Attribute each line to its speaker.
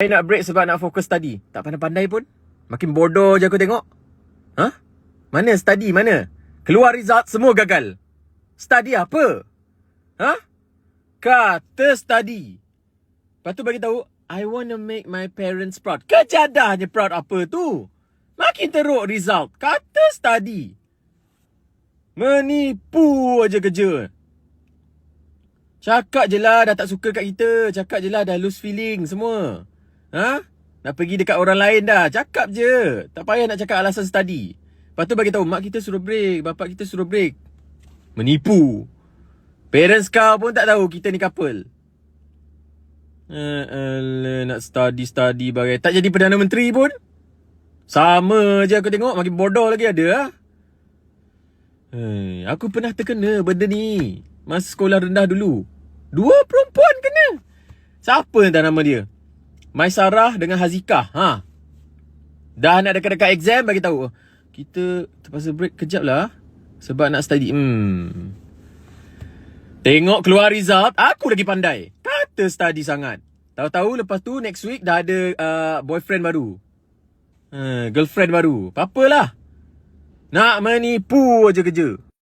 Speaker 1: Saya nak break sebab nak fokus study. Tak pandai-pandai pun. Makin bodoh je aku tengok. Ha? Mana study mana? Keluar result semua gagal. Study apa? Ha? Kata study. Lepas tu bagi tahu, I want to make my parents proud. Kejadahnya proud apa tu? Makin teruk result. Kata study. Menipu aja kerja. Cakap je lah dah tak suka kat kita. Cakap je lah dah lose feeling semua. Ha? Nak pergi dekat orang lain dah. Cakap je. Tak payah nak cakap alasan study. Lepas tu bagi tahu mak kita suruh break, bapak kita suruh break. Menipu. Parents kau pun tak tahu kita ni couple. Uh, alah, nak study-study bagai Tak jadi Perdana Menteri pun Sama je aku tengok Makin bodoh lagi ada ha? Hey, aku pernah terkena benda ni Masa sekolah rendah dulu Dua perempuan kena Siapa entah nama dia Maisarah dengan Hazikah ha? Dah nak dekat-dekat exam bagi tahu. Kita terpaksa break kejap lah Sebab nak study. Hmm. Tengok keluar result Aku lagi pandai. Kata study sangat. Tahu-tahu lepas tu next week dah ada uh, boyfriend baru. Uh, Girlfriend baru. Apa-apalah. Nak menipu aja kerja